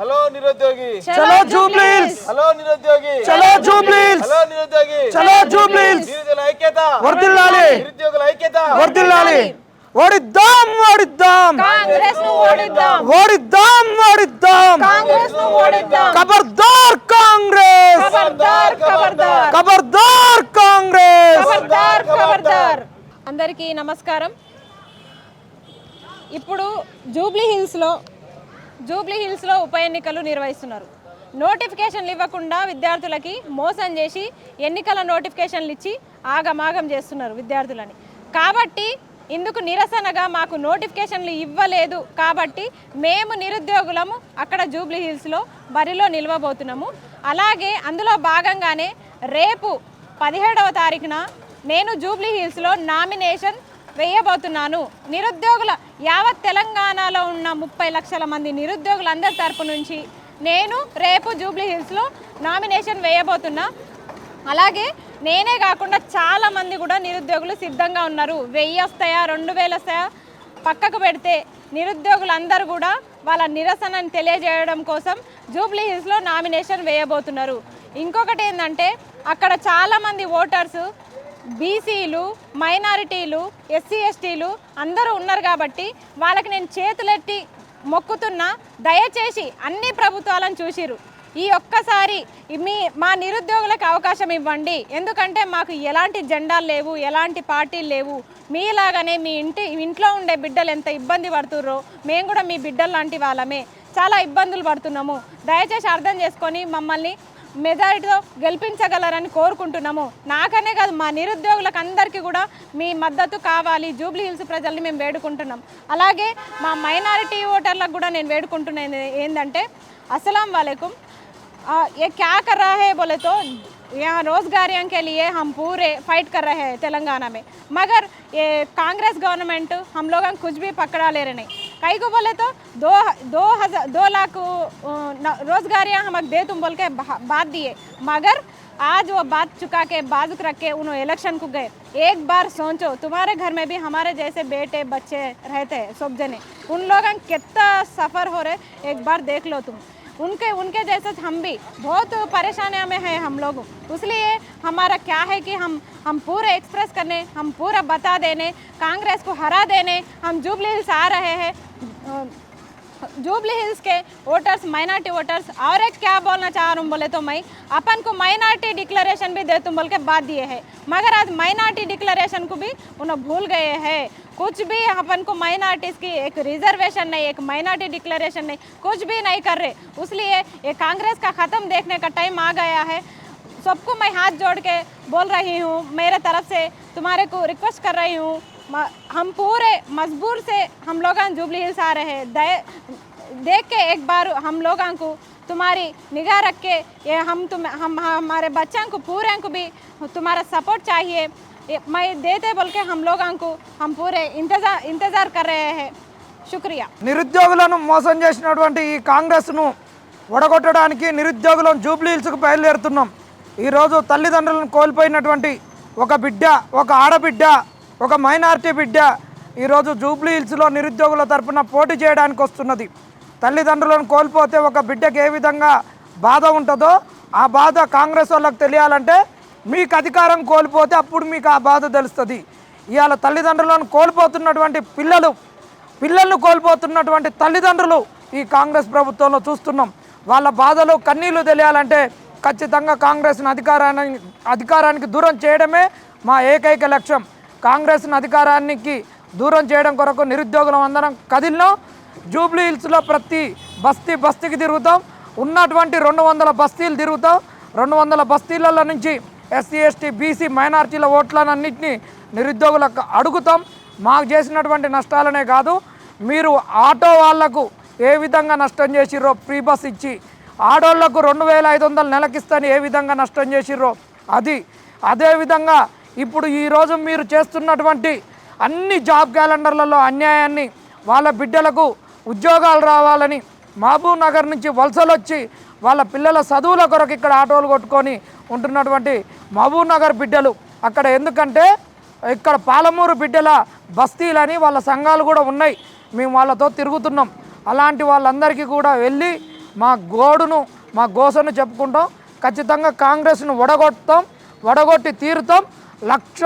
Hello నిరుద్యోగి. చలో జూబ్లీస్. Hello నిరుద్యోగి. చలో జూబ్లీస్. హలో నిరుద్యోగి. చలో జూబ్లీస్. నిరుద్యోగుల ఐక్యత. వర్దిల్లాలి నిరుద్యోగుల ఐక్యత. వర్దిల్లాలి ఓడిద్దాం ఓడిద్దాం. కాంగ్రెస్ను ఓడిద్దాం. ఓడిద్దాం ఓడిద్దాం. కాంగ్రెస్ను ఓడిద్దాం. ఖబర్దార్ కాంగ్రెస్. ఖబర్దార్ ఖబర్దార్ ఖబర్దార్ కాంగ్రెస్. ఖబర్దార్ ఖబర్దార్ అందరికీ నమస్కారం. ఇప్పుడు జూబ్లీ హిల్స్లో జూబ్లీ హిల్స్లో ఉప ఎన్నికలు నిర్వహిస్తున్నారు. నోటిఫికేషన్లు ఇవ్వకుండా విద్యార్థులకి మోసం చేసి ఎన్నికల నోటిఫికేషన్లు ఇచ్చి ఆగమాగం చేస్తున్నారు విద్యార్థులని. కాబట్టి ఇందుకు నిరసనగా మాకు నోటిఫికేషన్లు ఇవ్వలేదు. కాబట్టి మేము నిరుద్యోగులము అక్కడ జూబ్లీ హిల్స్లో బరిలో నిలవబోతున్నాము. అలాగే అందులో భాగంగానే రేపు పదిహేడవ తారీఖున నేను జూబ్లీ హిల్స్లో నామినేషన్ వేయబోతున్నాను. నిరుద్యోగుల యావత్ తెలంగాణలో ఉన్న ముప్పై లక్షల మంది నిరుద్యోగులందరి తరపు నుంచి నేను రేపు జూబ్లీ హిల్స్లో నామినేషన్ వేయబోతున్నా. అలాగే నేనే కాకుండా చాలా మంది కూడా నిరుద్యోగులు సిద్ధంగా ఉన్నారు. వెయ్యి వస్తాయా రెండు వేలు వస్తాయా పక్కకు పెడితే నిరుద్యోగులందరూ కూడా వాళ్ళ నిరసనని తెలియజేయడం కోసం జూబ్లీ హిల్స్లో నామినేషన్ వేయబోతున్నారు. ఇంకొకటి ఏంటంటే అక్కడ చాలామంది ఓటర్స్ బీసీలు మైనారిటీలు ఎస్సీ ఎస్టీలు అందరూ ఉన్నారు కాబట్టి వాళ్ళకి నేను చేతులెట్టి మొక్కుతున్నా దయచేసి అన్ని ప్రభుత్వాలను చూసిరు ఈ ఒక్కసారి మీ మా నిరుద్యోగులకు అవకాశం ఇవ్వండి. ఎందుకంటే మాకు ఎలాంటి జెండాలు లేవు ఎలాంటి పార్టీలు లేవు. మీలాగానే మీ ఇంటి ఇంట్లో ఉండే బిడ్డలు ఎంత ఇబ్బంది పడుతుర్రో మేము కూడా మీ బిడ్డలు లాంటి వాళ్ళమే. చాలా ఇబ్బందులు పడుతున్నాము. దయచేసి అర్థం చేసుకొని మమ్మల్ని మెజారిటీతో గెలిపించగలరని కోరుకుంటున్నాము. నాకనే కాదు మా నిరుద్యోగులకు అందరికీ కూడా మీ మద్దతు కావాలి. జూబ్లీ హిల్స్ ప్రజల్ని మేము వేడుకుంటున్నాం. అలాగే మా మైనారిటీ ఓటర్లకు కూడా నేను వేడుకుంటున్నాను ఏంటంటే అస్సలం వాలేకుం. ఏ క్యాక రాహే రహే బోలేతో यहाँ रोजगारियों పూరే ఫైట్ हम पूरे फाइट कर మగర్ ఏ కాంగ్రెస్ గవర్నమెంట్ मगर ये कांग्रेस कई को बोले तो दो दो हज़ार, दो लाख न- हम दे तुम बोल के बात दिए। मगर आज वो बात चुका के बाजुक रख के उन्होंने इलेक्शन को गए। एक बार सोचो, तुम्हारे घर में भी हमारे जैसे बेटे, बच्चे रहते हैं, सब जने। उन लोग कितना सफ़र हो रहे, एक बार देख लो तुम। उनके उनके जैसे हम भी बहुत परेशानियों में हैं हम लोग। इसलिए हमारा क्या है कि हम हम पूरे एक्सप्रेस करने, हम पूरा बता देने, कांग्रेस को हरा देने, हम जुबली हिल्स आ रहे हैं। जुबली हिल्स के वोटर्स माइनॉरिटी वोटर्स और एक क्या बोलना चाह रहा हूँ बोले तो मैं, अपन को माइनॉरिटी डिक्लेरेशन भी दे तुम बोल के बात दिए है। मगर आज माइनॉरिटी डिक्लेरेशन को भी उन्हें भूल गए हैं। कुछ भी अपन को माइनॉरिटीज की एक रिजर्वेशन नहीं, एक माइनॉरिटी डिक्लेरेशन नहीं, कुछ भी नहीं कर रहे। इसलिए ये कांग्रेस का ख़त्म देखने का टाइम आ गया है। सबको मैं हाथ जोड़ के बोल रही हूँ, मेरे तरफ़ से तुम्हारे को रिक्वेस्ट कर रही हूँ। हम पूरे मजबूर से हम लोग जुबली हिल्स आ रहे हैं दय देख के एक बार हम लोगों को तुम्हारी निगाह रख के ये हम तुम हम हमारे बच्चों को पूरे को भी तुम्हारा सपोर्ट चाहिए ये मैं देते बोल के हम लोगों को हम पूरे इंतज़ार इंतज़ार कर रहे हैं शुक्रिया నిరుద్యోగులను మోసం చేసినటువంటి ఈ కాంగ్రెస్ను ఒడగొట్టడానికి నిరుద్యోగులను జూబ్లీ హిల్స్కు బయలుదేరుతున్నాం ఈరోజు తల్లిదండ్రులను కోల్పోయినటువంటి ఒక బిడ్డ ఒక ఆడబిడ్డ ఒక మైనారిటీ బిడ్డ ఈరోజు జూబ్లీ హిల్స్లో నిరుద్యోగుల తరపున పోటీ చేయడానికి వస్తున్నది. తల్లిదండ్రులను కోల్పోతే ఒక బిడ్డకి ఏ విధంగా బాధ ఉంటుందో ఆ బాధ కాంగ్రెస్ వాళ్ళకి తెలియాలంటే మీకు అధికారం కోల్పోతే అప్పుడు మీకు ఆ బాధ తెలుస్తుంది. ఇవాళ తల్లిదండ్రులను కోల్పోతున్నటువంటి పిల్లలు పిల్లలను కోల్పోతున్నటువంటి తల్లిదండ్రులు ఈ కాంగ్రెస్ ప్రభుత్వంలో చూస్తున్నాం. వాళ్ళ బాధలు కన్నీళ్ళు తెలియాలంటే ఖచ్చితంగా కాంగ్రెస్ను అధికారాన్ని అధికారానికి దూరం చేయడమే మా ఏకైక లక్ష్యం. కాంగ్రెస్ను అధికారానికి దూరం చేయడం కొరకు నిరుద్యోగులం అందరం కదిలినాం. జూబ్లీ హిల్స్లో ప్రతి బస్తీ బస్తీకి తిరుగుతాం. ఉన్నటువంటి రెండు వందల బస్తీలు తిరుగుతాం. రెండు వందల బస్తీలలో నుంచి ఎస్సీ ఎస్టీ బీసీ మైనార్టీల ఓట్లనన్నింటినీ నిరుద్యోగులకు అడుగుతాం. మాకు చేసినటువంటి నష్టాలనే కాదు మీరు ఆటో వాళ్ళకు ఏ విధంగా నష్టం చేసిర్రో ఫ్రీ బస్ ఇచ్చి ఆడోళ్ళకు రెండు వేల ఐదు వందలు నెలకిస్తని ఏ విధంగా నష్టం చేసిర్రో అది. అదేవిధంగా ఇప్పుడు ఈరోజు మీరు చేస్తున్నటువంటి అన్ని జాబ్ క్యాలెండర్లలో అన్యాయాన్ని వాళ్ళ బిడ్డలకు ఉద్యోగాలు రావాలని మహబూబ్ నగర్ నుంచి వలసలు వచ్చి వాళ్ళ పిల్లల చదువుల కొరకు ఇక్కడ ఆటోలు కొట్టుకొని ఉంటున్నటువంటి మహబూబ్ నగర్ బిడ్డలు. అక్కడ ఎందుకంటే ఇక్కడ పాలమూరు బిడ్డల బస్తీలని వాళ్ళ సంఘాలు కూడా ఉన్నాయి. మేము వాళ్ళతో తిరుగుతున్నాం. అలాంటి వాళ్ళందరికీ కూడా వెళ్ళి మా గోడును మా గోసను చెప్పుకుంటాం. ఖచ్చితంగా కాంగ్రెస్ను వడగొడతాం వడగొట్టి తీరుతాం. లక్ష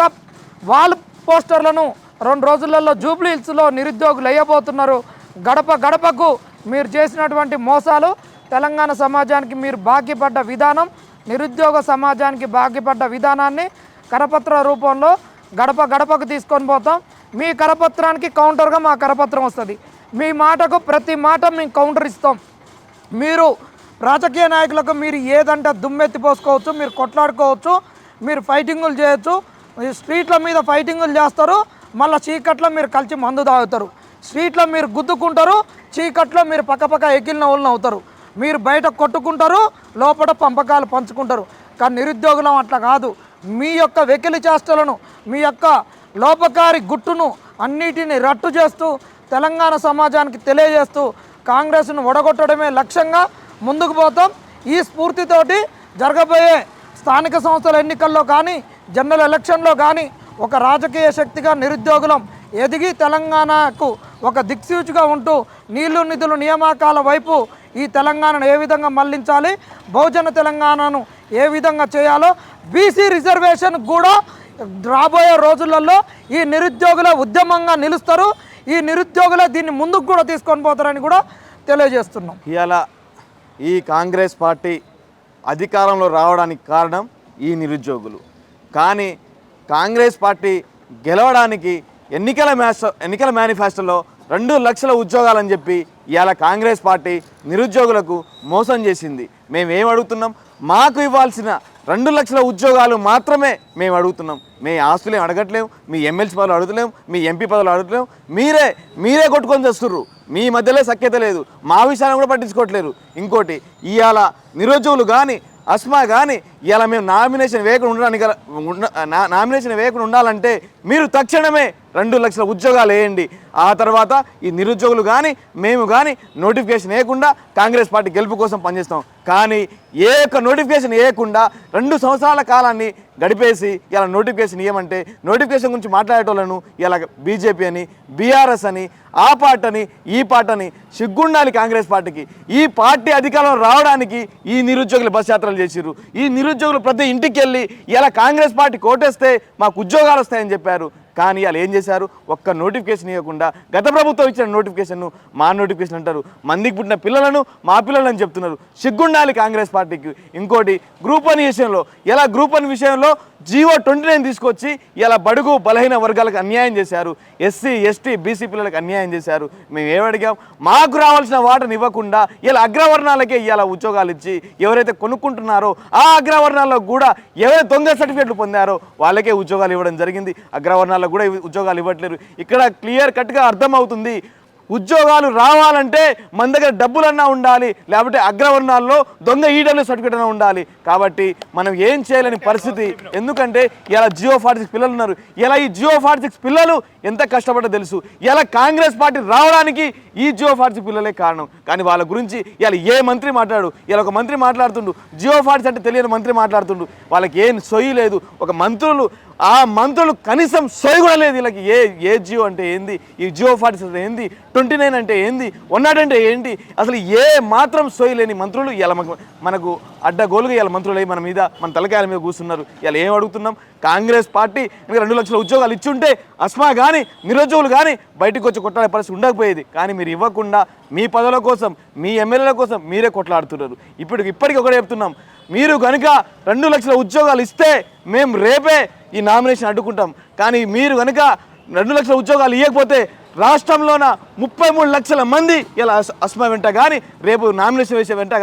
వాల్ పోస్టర్లను రెండు రోజులలో జూబ్లీ హిల్స్లో నిరుద్యోగులు వేయబోతున్నారు. గడప గడపకు మీరు చేసినటువంటి మోసాలు తెలంగాణ సమాజానికి మీరు బాకీపడ్డ విధానం నిరుద్యోగ సమాజానికి బాకీపడ్డ విధానాన్ని కరపత్ర రూపంలో గడప గడపకు తీసుకొని పోతాం. మీ కరపత్రానికి కౌంటర్గా మా కరపత్రం వస్తుంది. మీ మాటకు ప్రతి మాట మేము కౌంటర్ ఇస్తాం. మీరు రాజకీయ నాయకులకు మీరు ఏదంటే దుమ్మెత్తి పోసుకోవచ్చు మీరు కొట్లాడుకోవచ్చు మీరు ఫైటింగులు చేయొచ్చు. ఈ స్ట్రీట్ల మీద ఫైటింగులు చేస్తారు. మళ్ళీ చీకట్లో మీరు కలిసి మందు తాగుతారు. స్ట్రీట్లో మీరు గుద్దుకుంటారు. చీకట్లో మీరు పక్కపక్క ఎగిలిన వాళ్ళని అవుతారు. మీరు బయట కొట్టుకుంటారు. లోపల పంపకాలు పంచుకుంటారు. కానీ నిరుద్యోగులం అట్లా కాదు. మీ యొక్క వెకిలి చేష్టలను మీ యొక్క లోపకారి గుట్టును అన్నిటిని రట్టు చేస్తూ తెలంగాణ సమాజానికి తెలియజేస్తూ కాంగ్రెస్ను ఒడగొట్టడమే లక్ష్యంగా ముందుకు పోతాం. ఈ స్ఫూర్తితోటి జరగబోయే స్థానిక సంస్థల ఎన్నికల్లో కానీ జనరల్ ఎలక్షన్లో కానీ ఒక రాజకీయ శక్తిగా నిరుద్యోగులం ఎదిగి తెలంగాణకు ఒక దిక్సూచిగా ఉంటూ నీళ్ళు నిధులు నియామకాల వైపు ఈ తెలంగాణను ఏ విధంగా మళ్ళించాలి బహుజన తెలంగాణను ఏ విధంగా చేయాలో బీసీ రిజర్వేషన్ కూడా రాబోయే రోజులలో ఈ నిరుద్యోగుల ఉద్యమంగా నిలుస్తారు. ఈ నిరుద్యోగులే దీన్ని ముందుకు కూడా తీసుకొని పోతారని కూడా తెలియజేస్తున్నాం. ఇవాళ ఈ కాంగ్రెస్ పార్టీ అధికారంలో రావడానికి కారణం ఈ నిరుద్యోగులు. కానీ కాంగ్రెస్ పార్టీ గెలవడానికి ఎన్నికల మ్యాస్ ఎన్నికల మేనిఫెస్టోలో రెండు లక్షల ఉద్యోగాలని చెప్పి ఇవాళ కాంగ్రెస్ పార్టీ నిరుద్యోగులకు మోసం చేసింది. మేము ఏం అడుగుతున్నాం? మాకు ఇవ్వాల్సిన రెండు లక్షల ఉద్యోగాలు మాత్రమే మేము అడుగుతున్నాం. మీ ఆస్తులు అడగట్లేము మీ ఎమ్మెల్సీ పదవులు అడగలేము మీ ఎంపీ పదవులు అడగట్లేము మీరే మీరే కొట్టుకొని తెస్తుర్రు. మీ మధ్యలో సఖ్యత లేదు. మా విషయాన్ని కూడా పట్టించుకోవట్లేరు ఇంకోటి ఇవాళ నిరుద్యోగులు కానీ అస్మా కానీ ఇలా మేము నామినేషన్ వేయకుండా ఉండడానికి ఉన్న- నా- నామినేషన్ వేయకుండా ఉండాలంటే మీరు తక్షణమే రెండు లక్షల ఉద్యోగాలు వేయండి. ఆ తర్వాత ఈ నిరుద్యోగులు కానీ మేము కానీ నోటిఫికేషన్ వేయకుండా కాంగ్రెస్ పార్టీ గెలుపు కోసం పనిచేస్తాం. కానీ ఏ ఒక్క నోటిఫికేషన్ వేయకుండా రెండు సంవత్సరాల కాలాన్ని గడిపేసి ఇలా నోటిఫికేషన్ ఇవ్వమంటే నోటిఫికేషన్ గురించి మాట్లాడేటోళ్ళను ఇలా బీజేపీ అని బీఆర్ఎస్ అని ఆ పార్టీ అని ఈ పార్టీ అని సిగ్గుండాలి కాంగ్రెస్ పార్టీకి. ఈ పార్టీ అధికారంలో రావడానికి ఈ నిరుద్యోగులు బస్ యాత్రలు చేసిరు ఈ నిరుద్యోగులు ప్రతి ఇంటికి వెళ్ళి ఇలా కాంగ్రెస్ పార్టీ కోటేస్తే మాకు ఉద్యోగాలు వస్తాయని చెప్పారు. కానీ వాళ్ళు ఏం చేశారు ఒక్క నోటిఫికేషన్ ఇవ్వకుండా గత ప్రభుత్వం ఇచ్చిన నోటిఫికేషన్ను మా నోటిఫికేషన్ అంటారు. మందికి పుట్టిన పిల్లలను మా పిల్లలని చెప్తున్నారు. సిగ్గుండాలి కాంగ్రెస్ పార్టీకి. ఇంకోటి గ్రూప్ వన్ విషయంలో ఇలా గ్రూప్ వన్ విషయంలో జీవో ట్వంటీ నైన్ తీసుకొచ్చి ఇలా బడుగు బలహీన వర్గాలకు అన్యాయం చేశారు. ఎస్సీ ఎస్టీ బీసీ పిల్లలకు అన్యాయం చేశారు. మేము ఏమడిగాం మాకు రావాల్సిన వాటను ఇవ్వకుండా ఇలా అగ్రవర్ణాలకే ఇలా ఉద్యోగాలు ఇచ్చి ఎవరైతే కొనుక్కుంటున్నారో ఆ అగ్రవర్ణాల్లో కూడా ఎవరైతే దొంగ సర్టిఫికేట్లు పొందారో వాళ్ళకే ఉద్యోగాలు ఇవ్వడం జరిగింది. అగ్రవర్ణాలకు కూడా ఉద్యోగాలు ఉద్యోగాలు ఇవ్వట్లేరు. ఇక్కడ క్లియర్ కట్గా అర్థమవుతుంది. ఉద్యోగాలు రావాలంటే మన దగ్గర డబ్బులన్నా ఉండాలి లేకపోతే అగ్రవర్ణాల్లో దొంగ ఈడబ్ల్యూ సర్టిఫికేట్ అన్నా ఉండాలి. కాబట్టి మనం ఏం చేయలేని పరిస్థితి. ఎందుకంటే ఇలా జియో ఫార్టీ సిక్స్ పిల్లలు ఉన్నారు. ఇలా ఈ జియో ఫార్టీ సిక్స్ పిల్లలు ఎంత కష్టపడ్డో తెలుసు. ఇలా కాంగ్రెస్ పార్టీ రావడానికి ఈ జియో ఫార్టీ సిక్స్ పిల్లలే కారణం. కానీ వాళ్ళ గురించి ఇలా ఏ మంత్రి మాట్లాడు? ఇలా ఒక మంత్రి మాట్లాడుతుండు. జియో ఫార్టీ అంటే తెలియని మంత్రి మాట్లాడుతుండు. వాళ్ళకి ఏం సొయ్యి లేదు. ఒక మంత్రులు ఆ మంత్రులు కనీసం సోయి కూడా లేదు వీళ్ళకి. ఏ ఏ జియో అంటే ఏంది? ఈ జియో ఫార్టీ సిక్స్ ఏంది? ట్వంటీ నైన్ అంటే ఏంది? వన్ నాట్ అంటే ఏంటి? అసలు ఏ మాత్రం సోయి లేని మంత్రులు ఇలా మనకు మనకు అడ్డగోలుగా ఇలా మంత్రులు అయ్యి మన మీద మన తలకాయల మీద కూర్చున్నారు. ఇలా ఏం అడుగుతున్నాం? కాంగ్రెస్ పార్టీ ఇంకా రెండు లక్షల ఉద్యోగాలు ఇచ్చుంటే అస్మా కానీ నిరుద్యోగులు కానీ బయటకు వచ్చి కొట్లాడే పరిస్థితి ఉండకపోయేది. కానీ మీరు ఇవ్వకుండా మీ పదవుల కోసం మీ ఎమ్మెల్యేల కోసం మీరే కొట్లాడుతున్నారు. ఇప్పుడు ఇప్పటికి ఒకటే చెప్తున్నాం. మీరు కనుక రెండు లక్షల ఉద్యోగాలు ఇస్తే మేము రేపే ఈ నామినేషన్ అడ్డుకుంటాం. కానీ మీరు కనుక రెండు లక్షల ఉద్యోగాలు ఇవ్వకపోతే రాష్ట్రంలోన ముప్పై మూడు లక్షల మంది ఇలా అస్మ వెంట కానీ రేపు నామినేషన్ వేసే వెంట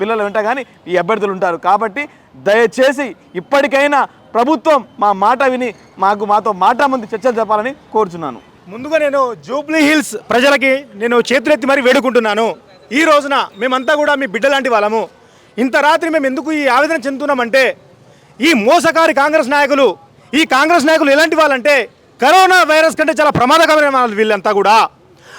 పిల్లల వెంట కానీ ఈ అభ్యర్థులు ఉంటారు. కాబట్టి దయచేసి ఇప్పటికైనా ప్రభుత్వం మా మాట విని మాకు మాతో మాట ముందు చర్చలు చెప్పాలని కోరుచున్నాను. ముందుగా నేను జూబ్లీ హిల్స్ ప్రజలకి నేను చేతులెత్తి మరీ వేడుకుంటున్నాను. ఈ రోజున మేమంతా కూడా మీ బిడ్డ లాంటి వాళ్ళము. ఇంత రాత్రి మేము ఎందుకు ఈ ఆవేదన చెందుతున్నామంటే ఈ మోసకారి కాంగ్రెస్ నాయకులు ఈ కాంగ్రెస్ నాయకులు ఎలాంటి వాళ్ళంటే కరోనా వైరస్ కంటే చాలా ప్రమాదకరమైన వాళ్ళు వీళ్ళంతా కూడా.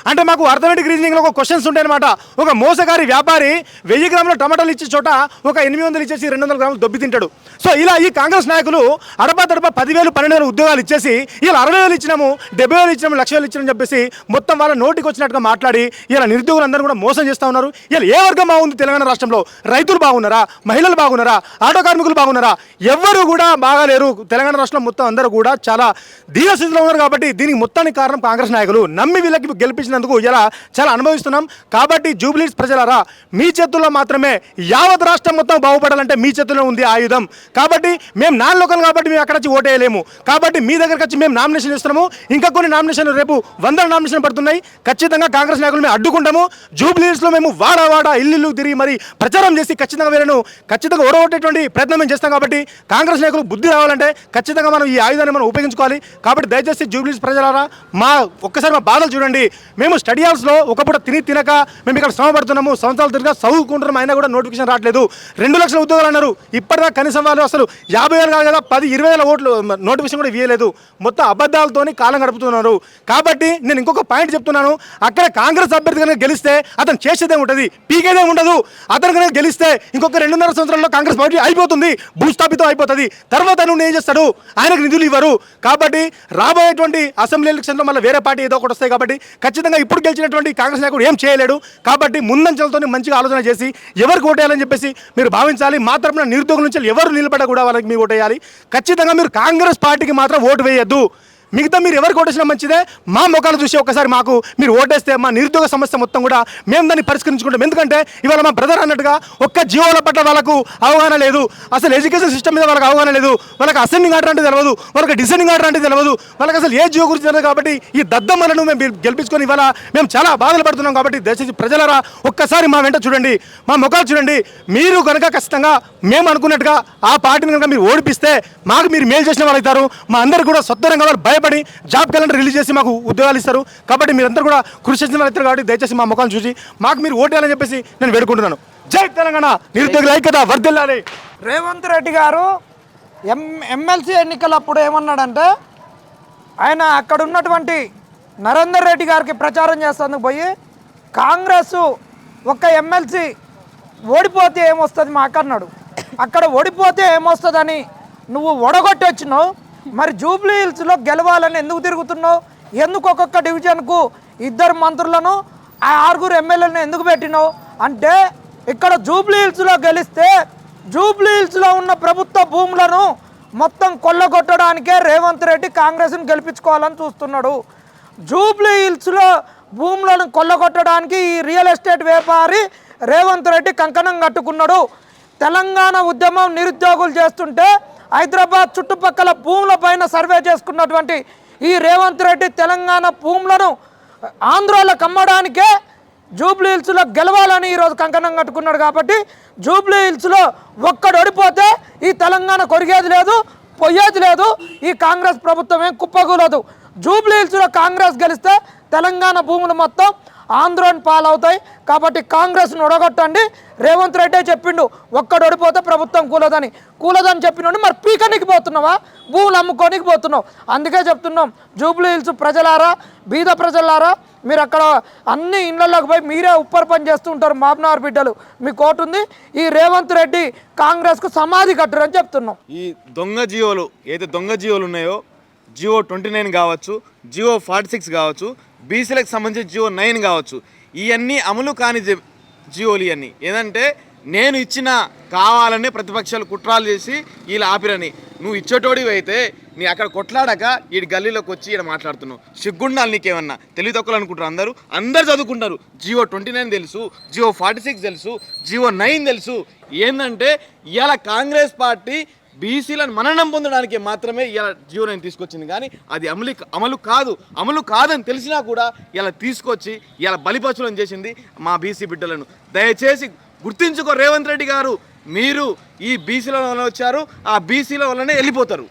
అంటే మాకు అర్థమెటిక్ రీజనింగ్లో ఒక క్వశ్చన్స్ ఉంటాయన్నమాట. ఒక మోసగారి వ్యాపారి వెయ్యి గ్రాముల టమాటాలు ఇచ్చే చోట ఒక ఎనిమిది వందలు ఇచ్చేసి రెండు వందల గ్రాములు దొబ్బి తింటాడు. సో ఇలా ఈ కాంగ్రెస్ నాయకులు అడపా తడప పదివేలు పన్నెండు వేల ఉద్యోగాలు ఇచ్చేసి ఇలా అరవై వేలు ఇచ్చినాము డెబ్బై వేలు ఇచ్చినాము లక్ష వేలు ఇచ్చినామని చెప్పేసి మొత్తం వాళ్ళ నోటికి వచ్చినట్టుగా మాట్లాడి ఇలా నిరుద్యోగులందరూ కూడా మోసం చేస్తూ ఉన్నారు ఇలా ఏ వర్గం బాగుంది తెలంగాణ రాష్ట్రంలో? రైతులు బాగున్నారా? మహిళలు బాగున్నారా? ఆటో కార్మికులు బాగున్నారా? ఎవ్వరు కూడా బాగాలేరు. తెలంగాణ రాష్ట్రంలో మొత్తం అందరూ కూడా చాలా దీన స్థితిలో ఉన్నారు కాబట్టి దీనికి మొత్తానికి కారణం కాంగ్రెస్ నాయకులు. నమ్మి వీళ్ళకి చేసినందుకు ఇలా చాలా అనుభవిస్తున్నాం. కాబట్టి జూబ్లీస్ ప్రజలారా మీ చేతుల్లో మాత్రమే యావత్ రాష్ట్రం మొత్తం బాగుపడాలంటే మీ చేతుల్లో ఉంది ఆయుధం. కాబట్టి మేము నాన్ లోకల్ కాబట్టి మేము అక్కడ వచ్చి ఓటేయలేము. కాబట్టి మీ దగ్గరకు వచ్చి మేము నామినేషన్ ఇస్తున్నాము. ఇంకా కొన్ని నామినేషన్లు రేపు వందల నామినేషన్ పడుతున్నాయి. ఖచ్చితంగా కాంగ్రెస్ నాయకులు మేము అడ్డుకుంటాము. జూబ్లీస్లో మేము వాడ వాడ ఇల్లు తిరిగి మరి ప్రచారం చేసి ఖచ్చితంగా వీళ్ళను ఖచ్చితంగా ఓడగొట్టేటువంటి ప్రయత్నం మేము చేస్తాం కాబట్టి కాంగ్రెస్ నాయకులు బుద్ధి రావాలంటే ఖచ్చితంగా మనం ఈ ఆయుధాన్ని మనం ఉపయోగించుకోవాలి. కాబట్టి దయచేసి జూబ్లీస్ ప్రజలారా మా ఒక్కసారి మా బాధలు చూడండి. మేము స్టడీ హాల్స్లో ఒకప్పుడు తిని తినక మేము ఇక్కడ శ్రమ పడుతున్నాము సంవత్సరాలు తిరిగి చదువుకుంటున్నాం అయినా కూడా నోటిఫికేషన్ రావట్లేదు. రెండు లక్షల ఉద్యోగాలు అన్నారు. ఇప్పటిదాకా కనీసం వాళ్ళు అసలు యాభై వేలు కాదు కదా పది ఇరవై వేల ఓట్లు నోటిఫికేషన్ కూడా ఇవ్వలేదు. మొత్తం అబద్ధాలతోని కాలం గడుపుతున్నారు. కాబట్టి నేను ఇంకొక పాయింట్ చెప్తున్నాను. అక్కడ కాంగ్రెస్ అభ్యర్థి కనుక గెలిస్తే అతను చేసేదే ఉంటుంది పీకేదే ఉండదు. అతను కనుక గెలిస్తే ఇంకొక రెండున్నర సంవత్సరాల్లో కాంగ్రెస్ పార్టీ అయిపోతుంది భూస్థాపితం అయిపోతుంది. తర్వాత నువ్వు ఏం చేస్తాడు? ఆయనకు నిధులు ఇవ్వరు. కాబట్టి రాబోయేటువంటి అసెంబ్లీ ఎలక్షన్లో మళ్ళీ వేరే పార్టీ ఏదో ఒకటి వస్తాయి కాబట్టి ఖచ్చితంగా ఇప్పుడు గెలిచినటువంటి కాంగ్రెస్ నాయకుడు ఏం చేయలేడు. కాబట్టి ముందంచెలతో మంచిగా ఆలోచన చేసి ఎవరికి ఓటేయాలని చెప్పేసి మీరు భావించాలి. మా తరపున నిరుద్యోగుల నుంచి ఎవరు నిలబడ కూడా వాళ్ళకి మీ ఓటేయాలి. ఖచ్చితంగా మీరు కాంగ్రెస్ పార్టీకి మాత్రం ఓటు వేయద్దు. మిగతా మీరు ఎవరికి ఓటేసినా మంచిదే. మా ముఖాలు చూసి ఒకసారి మాకు మీరు ఓటేస్తే మా నిరుద్యోగ సమస్య మొత్తం కూడా మేము దాన్ని పరిష్కరించుకుంటాం. ఎందుకంటే ఇవాళ మా బ్రదర్ అన్నట్టుగా ఒక్క జీవోల పట్ల వాళ్ళకు అవగాహన లేదు. అసలు ఎడ్యుకేషన్ సిస్టమ్ మీద వాళ్ళకి అవగాహన లేదు. వాళ్ళకి అసెండింగ్ ఆర్డర్ అంటే తెలియదు వాళ్ళకి డిసెండింగ్ ఆర్డర్ అంటే తెలియదు వాళ్ళకి అసలు ఏ జీవో గురించి తెలియదు కాబట్టి ఈ దద్దమ్మలను మేము గెలిపించుకొని ఇవాళ మేము చాలా బాధలు పడుతున్నాం కాబట్టి దయచేసి ప్రజలరా ఒక్కసారి మా వెంట చూడండి. మా ముఖాలు చూడండి. మీరు కనుక ఖచ్చితంగా మేము అనుకున్నట్టుగా ఆ పార్టీని కనుక మీరు ఓడిపిస్తే మాకు మీరు మేలు చేసిన వాళ్ళు అవుతారు. మా అందరు కూడా స్వతంత్రంగా వాళ్ళు భయపడి జాబ్ క్యాలెండర్ రిలీజ్ చేసి మాకు ఉద్యోగాలు ఇస్తారు. కాబట్టి మీరందరూ కూడా కృషి చేసిన వాళ్ళు కాబట్టి దయచేసి మా ముఖాలు చూసి మాకు మీరు ఓటేయాలని చెప్పేసి నేను వేడుకుంటున్నాను. జై తెలంగాణ. నిరుద్యోగుల ఐక్యత వర్దిల్లాలి రేవంత్ రెడ్డి గారు ఎం ఎమ్మెల్సీ ఎన్నికలప్పుడు ఏమన్నాడంటే ఆయన అక్కడ ఉన్నటువంటి నరేందర్ రెడ్డి గారికి ప్రచారం చేస్తేందుకు పోయి కాంగ్రెస్ ఒక్క ఎమ్మెల్సీ ఓడిపోతే ఏమొస్తుంది మాకు అన్నాడు అక్కడ ఓడిపోతే ఏమొస్తుందని నువ్వు ఒడగొట్టి వచ్చినావు మరి జూబ్లీ హిల్స్లో గెలవాలని ఎందుకు తిరుగుతున్నావు? ఎందుకు ఒక్కొక్క డివిజన్కు ఇద్దరు మంత్రులను ఆ ఆరుగురు ఎమ్మెల్యేలను ఎందుకు పెట్టినావు? అంటే ఇక్కడ జూబ్లీ హిల్స్లో గెలిస్తే జూబ్లీ హిల్స్లో ఉన్న ప్రభుత్వ భూములను మొత్తం కొల్లగొట్టడానికే రేవంత్ రెడ్డి కాంగ్రెస్ను గెలిపించుకోవాలని చూస్తున్నాడు. జూబ్లీ హిల్స్లో భూములను కొల్లగొట్టడానికి ఈ రియల్ ఎస్టేట్ వ్యాపారి రేవంత్ రెడ్డి కంకణం కట్టుకున్నాడు. తెలంగాణ ఉద్యమం నిరుద్యోగులు చేస్తుంటే హైదరాబాద్ చుట్టుపక్కల భూముల పైన సర్వే చేసుకున్నటువంటి ఈ రేవంత్ రెడ్డి తెలంగాణ భూములను ఆంధ్రాలకు అమ్మడానికే జూబ్లీ హిల్స్లో గెలవాలని ఈరోజు కంకణం కట్టుకున్నాడు కాబట్టి జూబ్లీ హిల్స్లో ఒక్కడు ఓడిపోతే ఈ తెలంగాణ కొరిగేది లేదు పోయేది లేదు ఈ కాంగ్రెస్ ప్రభుత్వం ఏం కుప్పకూలదు. జూబ్లీ హిల్స్లో కాంగ్రెస్ గెలిస్తే తెలంగాణ భూములు మొత్తం ఆంధ్రోన్ పాలవుతాయి. కాబట్టి కాంగ్రెస్ను ఒడగొట్టండి. రేవంత్ రెడ్డే చెప్పిండు ఒక్కడు ఓడిపోతే ప్రభుత్వం కూలదని. కూలదని చెప్పినోడు మరి పీకనికి పోతున్నావా? భూములు అమ్ముకోనికి పోతున్నావు. అందుకే చెప్తున్నాం జూబ్లీ హిల్స్ ప్రజలారా బీద ప్రజలారా మీరు అక్కడ అన్ని ఇళ్ళలోకి పోయి మీరే ఉప్పర్ పని చేస్తూ ఉంటారు మాబ్నార్ బిడ్డలు. మీ కోటు ఉంది. ఈ రేవంత్ రెడ్డి కాంగ్రెస్కు సమాధి కట్టురని చెప్తున్నాం. ఈ దొంగ జియోలు ఏదైతే దొంగ జీవోలు ఉన్నాయో జియో ట్వంటీ నైన్ కావచ్చు జియో ఫార్టీ సిక్స్ కావచ్చు బీసీలకు సంబంధించి జియో నైన్ కావచ్చు. ఇవన్నీ అమలు కాని జి- జియోలు ఇవన్నీ ఏంటంటే నేను ఇచ్చిన కావాలనే ప్రతిపక్షాలు కుట్రాలు చేసి వీళ్ళు ఆపిరని. నువ్వు ఇచ్చేటోడివి అయితే నీ అక్కడ కొట్లాడక ఈ గల్లీలోకి వచ్చి ఇక్కడ మాట్లాడుతున్నావు. సిగ్గుండాలి నీకేమన్నా? తెలివి తక్కువలు అనుకుంటారు అందరూ. అందరు చదువుకుంటారు. జియో ట్వంటీ నైన్ తెలుసు జియో ఫార్టీ సిక్స్ తెలుసు జియో నైన్ తెలుసు. ఏంటంటే ఇవాళ కాంగ్రెస్ పార్టీ బీసీలను మననం పొందడానికి మాత్రమే ఇలా జియో నైన్ తీసుకొచ్చింది. కానీ అది అమలు అమలు కాదు. అమలు కాదని తెలిసినా కూడా ఇలా తీసుకొచ్చి ఇలా బలిపచులను చేసింది మా బీసీ బిడ్డలను. దయచేసి గుర్తించుకో రేవంత్ రెడ్డి గారు. మీరు ఈ బీసీల వల్ల వచ్చారు. ఆ బీసీల వల్లనే వెళ్ళిపోతారు.